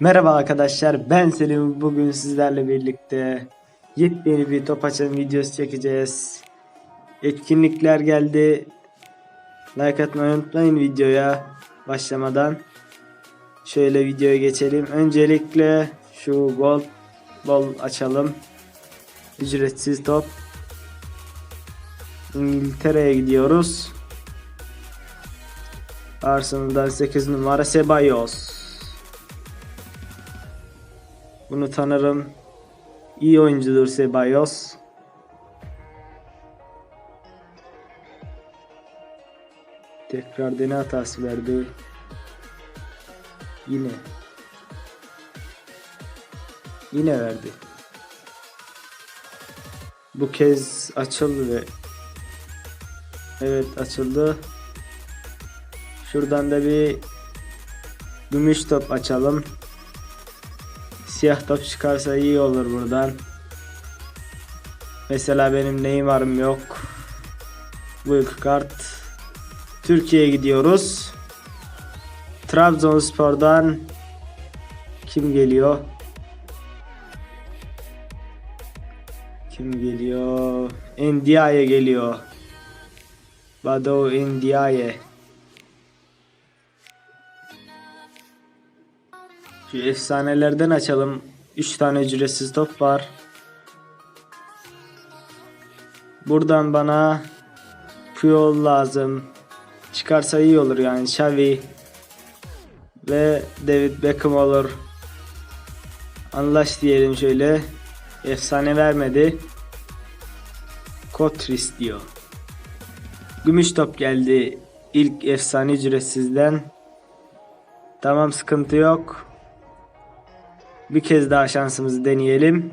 Merhaba arkadaşlar ben Selim bugün sizlerle birlikte yepyeni bir top açan videosu çekeceğiz. Etkinlikler geldi. Like atmayı unutmayın videoya başlamadan. Şöyle videoya geçelim. Öncelikle şu gol bol açalım. Ücretsiz top. İngiltere'ye gidiyoruz. Arsenal'dan 8 numara Ceballos. Bunu tanırım. İyi oyuncudur Ceballos. Tekrar dene hatası verdi. Yine. Yine verdi. Bu kez açıldı ve Evet açıldı. Şuradan da bir gümüş top açalım. Siyah top çıkarsa iyi olur buradan. Mesela benim Neymar'ım yok. İki kart. Türkiye'ye gidiyoruz. Trabzonspor'dan kim geliyor? Kim geliyor? Ndiaye geliyor. Bado Ndiaye. Şu efsanelerden açalım. 3 tane ücretsiz top var. Buradan bana Puyol lazım. Çıkarsa iyi olur yani. Xavi ve David Beckham olur. Anlaş diyelim şöyle. Efsane vermedi. Kotris diyor. Gümüş top geldi. İlk efsane ücretsizden. Tamam sıkıntı yok. Bir kez daha şansımızı deneyelim.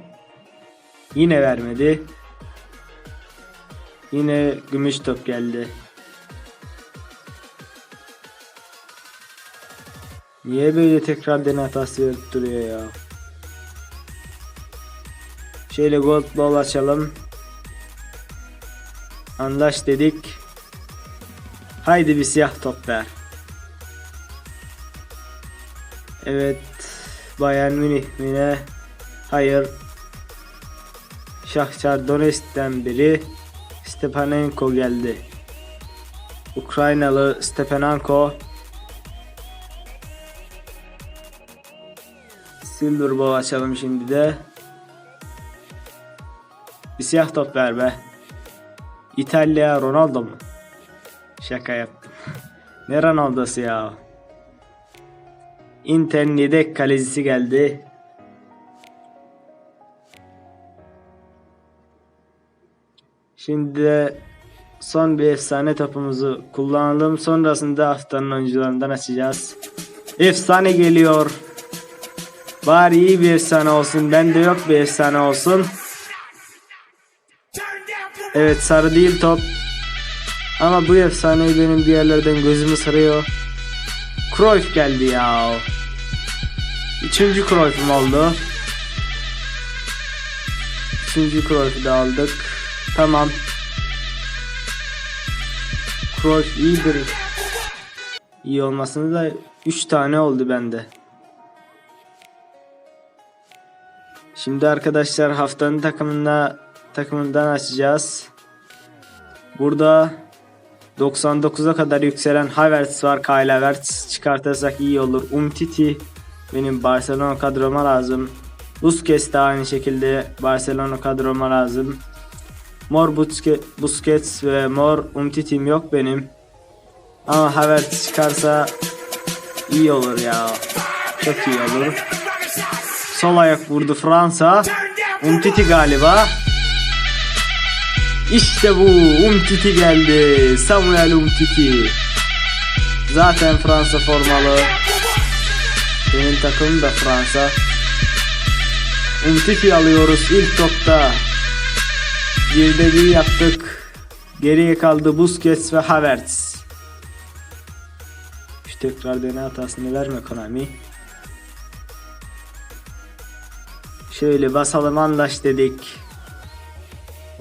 Yine vermedi. Yine gümüş top geldi. Niye böyle tekrar dene hatası verip duruyor ya? Şöyle gold ball açalım. Anlaş dedik. Haydi bir siyah top ver. Evet. Bayern Münih mi ne? Hayır. Shakhtar Donetsk'ten biri Stepanenko geldi. Ukraynalı Stepanenko Silver Ball açalım şimdi de. Bir siyah top ver be. İtalya Ronaldo mu? Şaka yaptım. ne Ronaldo'su ya? Inter'in yedek kalecisi geldi. Şimdi de son bir efsane topumuzu kullanalım. Sonrasında haftanın oyuncularından açacağız. Efsane geliyor. Bari iyi bir efsane olsun. Bende yok bir efsane olsun. Evet sarı değil top. Ama bu efsaneyi benim bir yerlerden gözümü sarıyor. Cruyff geldi ya. Üçüncü Cruyff'um oldu. Üçüncü Cruyff'u da aldık. Tamam. Cruyff iyidir. İyi olmasını da 3 tane oldu bende. Şimdi arkadaşlar haftanın takımında takımından açacağız. Burada 99'a kadar yükselen Havertz var. Kyle Havertz çıkartırsak iyi olur. Umtiti benim Barcelona kadroma lazım. Busquets de aynı şekilde Barcelona kadroma lazım. Mor Busque- Busquets ve Mor Umtiti'm yok benim. Ama Havertz çıkarsa iyi olur ya. Çok iyi olur. Sol ayak vurdu Fransa. Umtiti galiba. İşte bu Umtiti geldi. Samuel Umtiti. Zaten Fransa formalı. Benim takımım da Fransa. Umtiti alıyoruz ilk topta. Bir de bir yaptık. Geriye kaldı Busquets ve Havertz. Şu tekrar dene hatasını verme Konami. Şöyle basalım anlaş dedik.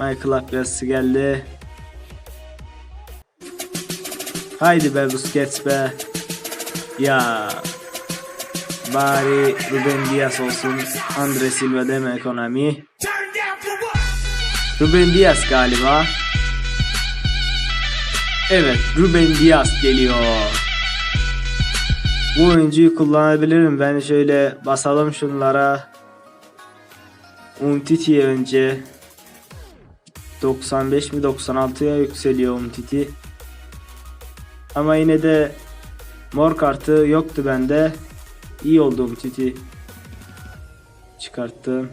Michael Aklas'ı geldi. Haydi be Busquets be. Ya Bari Ruben Diaz olsun. Andre Silva deme ekonomi. Ruben Diaz galiba. Evet Ruben Diaz geliyor. Bu oyuncuyu kullanabilirim. Ben şöyle basalım şunlara. Umtiti'ye önce 95 mi 96'ya yükseliyor Umtiti. Ama yine de mor kartı yoktu bende. İyi oldu Umtiti. Çıkarttım.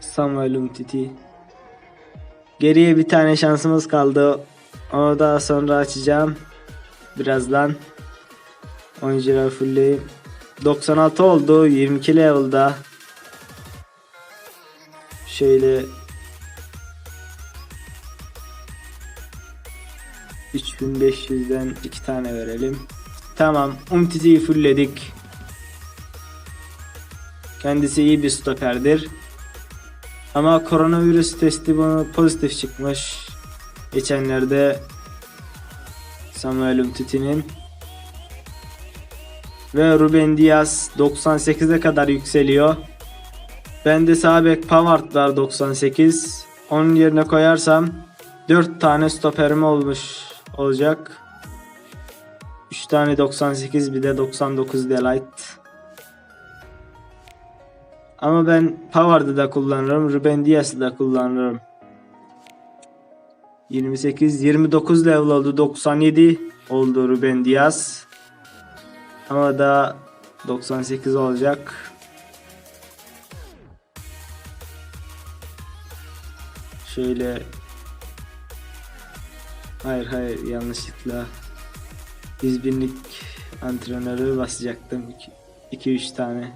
Samuel Umtiti. Geriye bir tane şansımız kaldı. Onu daha sonra açacağım. Birazdan. Oyuncuları fullleyip. 96 oldu. 22 level'da. Şöyle 3500'den iki tane verelim. Tamam. Umtiti'yi fullledik. Kendisi iyi bir stoperdir. Ama koronavirüs testi bunu pozitif çıkmış. Geçenlerde Samuel Umtiti'nin ve Ruben Diaz 98'e kadar yükseliyor. Bende sağ bek Pavard var 98. Onun yerine koyarsam 4 tane stoperim olmuş olacak. 3 tane 98 bir de 99 Delight. Ama ben Pavard'ı da kullanırım. Ruben Diaz'ı da kullanırım. 28 29 level oldu 97 oldu Ruben Diaz. Ama da 98 olacak. Şöyle Hayır hayır yanlışlıkla 100 binlik antrenörü basacaktım 2-3 tane.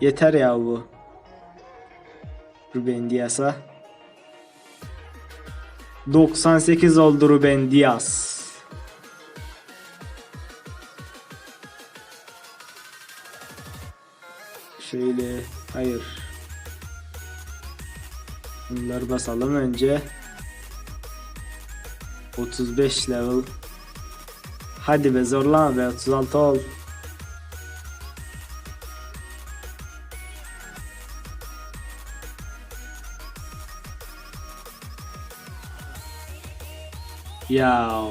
Yeter ya bu. Ruben Diaz'a. 98 oldu Ruben Diaz. Şöyle hayır. Bunları basalım önce. 35 level. Hadi be zorlama be 36 ol. Ya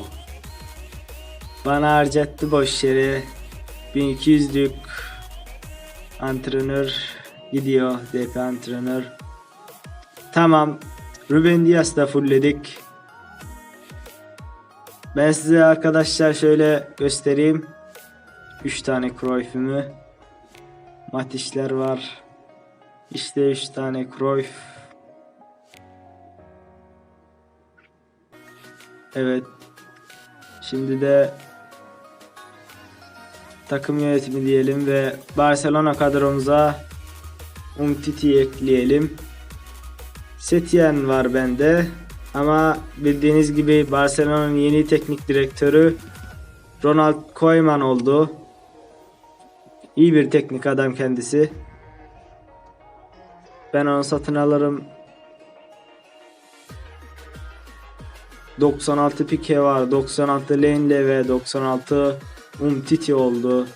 bana harcattı boş yere 1200'lük antrenör gidiyor DP antrenör. Tamam Ruben Diaz da fullledik. Ben size arkadaşlar şöyle göstereyim. 3 tane Cruyff'ümü. Matişler var. İşte 3 tane Cruyff. Evet. Şimdi de takım yönetimi diyelim ve Barcelona kadromuza Umtiti ekleyelim. Setien var bende. Ama bildiğiniz gibi Barcelona'nın yeni teknik direktörü Ronald Koeman oldu. İyi bir teknik adam kendisi. Ben onu satın alırım. 96 Pique var, 96 Lenle ve 96 Umtiti oldu.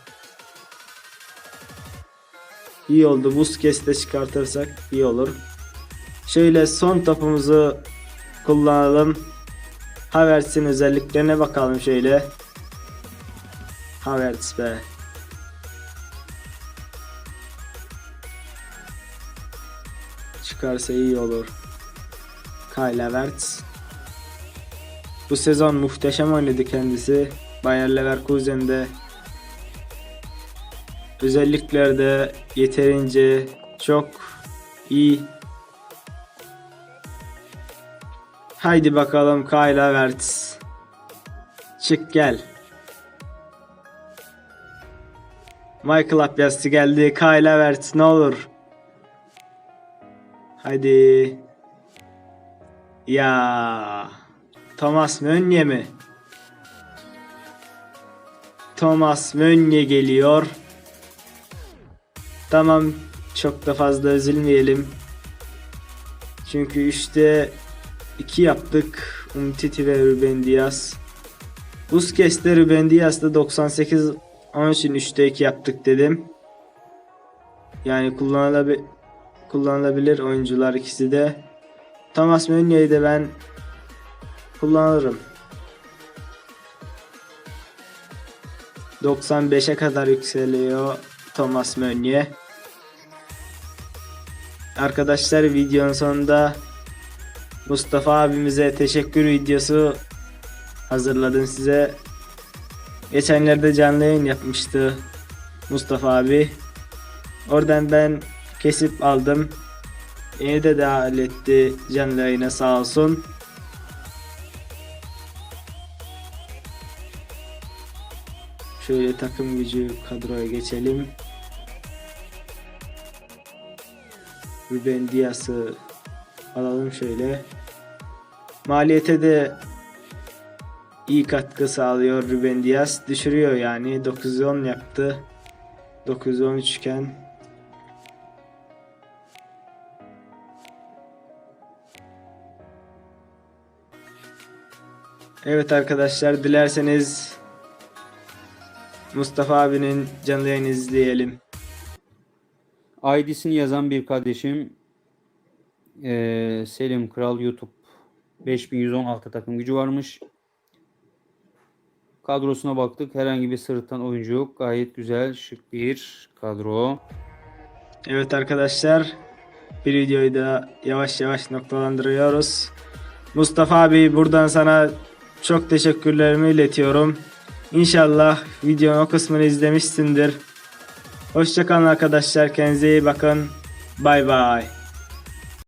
İyi oldu. Busquets'i de çıkartırsak iyi olur. Şöyle son topumuzu kullanalım. Havertz'in özelliklerine bakalım şöyle. Havertz be. Çıkarsa iyi olur. Kyle Havertz. Bu sezon muhteşem oynadı kendisi. Bayer Leverkusen'de özelliklerde yeterince çok iyi. Haydi bakalım Kyle Havertz. Çık gel. Michael Appiasti geldi. Kyle Havertz ne olur. Haydi. Ya. Thomas Mönye mi? Thomas Mönye geliyor. Tamam çok da fazla üzülmeyelim. Çünkü işte 2 yaptık. Umtiti ve Ruben Diaz. Busquets'te Ruben Diaz'da 98 onun için 3'te 2 yaptık dedim. Yani kullanılabilir kullanılabilir oyuncular ikisi de. Thomas Meunier'i de ben kullanırım. 95'e kadar yükseliyor Thomas Meunier. Arkadaşlar videonun sonunda Mustafa abimize teşekkür videosu hazırladım size. Geçenlerde canlı yayın yapmıştı Mustafa abi. Oradan ben kesip aldım. Yeni de dahil etti canlı yayına sağ olsun. Şöyle takım gücü kadroya geçelim. Ruben Diaz'ı alalım şöyle. Maliyete de iyi katkı sağlıyor Ruben Diaz. Düşürüyor yani 910 yaptı. 913 iken Evet arkadaşlar dilerseniz Mustafa abinin canlı yayını izleyelim. ID'sini yazan bir kardeşim eee, Selim Kral YouTube 5116 takım gücü varmış. Kadrosuna baktık. Herhangi bir sırıtan oyuncu yok. Gayet güzel, şık bir kadro. Evet arkadaşlar bir videoyu da yavaş yavaş noktalandırıyoruz. Mustafa abi buradan sana çok teşekkürlerimi iletiyorum. İnşallah videonun o kısmını izlemişsindir. Hoşçakalın arkadaşlar kendinize iyi bakın. Bay bay.